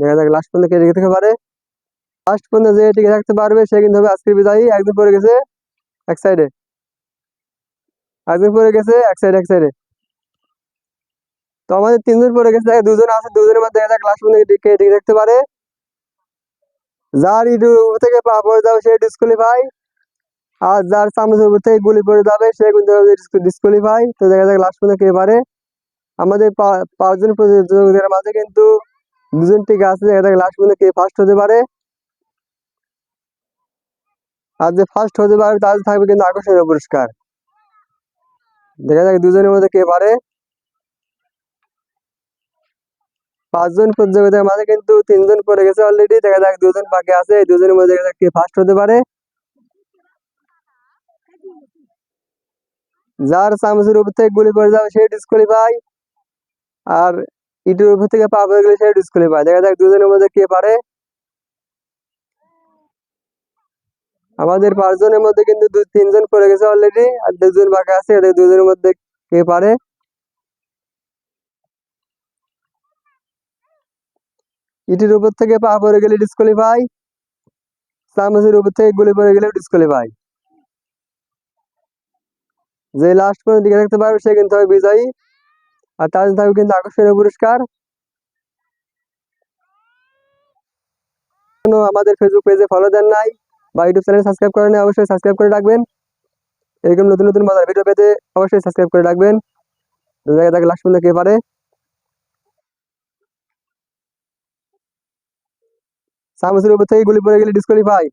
দেখা যাক লাস্ট পর্যন্ত কে টিকে থাকতে পারে। লাস্ট পর্যন্ত যে টিকে থাকতে পারবে, সে কিন্তু হবে আজকের বিজয়ী একজন পড়ে গেছে এক সাইডে একজন পড়ে গেছে এক সাইডে এক সাইডে তো আমাদের তিনজন পড়ে গেছে। দুজন আছে, দুজনের মধ্যে দেখা যাক লাস্ট পর্যন্ত কে টিকে থাকতে পারে। যার ইডু থেকে পা পড়ে যাবে, সে ডিসকোয়ালিফাই আর যার চামচের উপর থেকে গুলি পড়ে যাবে, সে কিন্তু ডিসকোয়ালিফাই তো দেখা যাক লাস্ট পর্যন্ত কে পারে। আমাদের পাঁচজন প্রতিযোগীদের মাঝে কিন্তু দুজন টিকে আছে, দেখা লাস্ট পর্যন্ত কে ফার্স্ট হতে পারে। আর যে ফার্স্ট হতে পারে তাদের থাকবে কিন্তু আকর্ষণীয় পুরস্কার। দেখা যাক দুজনের মধ্যে কে পারে। পাঁচজন প্রতিযোগিতার মাঝে কিন্তু তিনজন পড়ে গেছে অলরেডি দেখা যাক দুজন বাকি আছে, এই দুজনের মধ্যে কে ফার্স্ট হতে পারে। যার চামচের উপর থেকে গুলি পড়ে যাবে, সে ডিসকোয়ালিফাই আর ইটের উপর থেকে গেলে সে ডিসকোয়ালিফাই দেখা যাক দুজনের মধ্যে কে পারে। আমাদের পাঁচজনের মধ্যে কিন্তু দু তিনজন পড়ে গেছে অলরেডি আর দুজন বাকি আছে দুজনের মধ্যে কে পারে? ইটের উপর থেকে পা পড়ে গেলে ডিসকোয়ালিফাই চামচের উপর থেকে গুলি পড়ে গেলে ডিসকোয়ালিফাই যে লাস্ট পর্যন্ত টিকে থাকতে পারবে সে কিন্তু হবে বিজয়ী। আর জন্য থাকবে কিন্তু আকর্ষণীয় পুরস্কার। আমাদের ফেসবুক পেজে ফলো দেন নাই বা ইউটিউব চ্যানেল সাবস্ক্রাইব করেন অবশ্যই সাবস্ক্রাইব করে রাখবেন। এরকম নতুন নতুন মজার ভিডিও পেতে অবশ্যই সাবস্ক্রাইব করে রাখবেন। দেখা যাক লাস্ট পর্যন্ত কে পারে? চামচের উপর থেকে গুলি পড়ে গেলে ডিসকোয়ালিফাই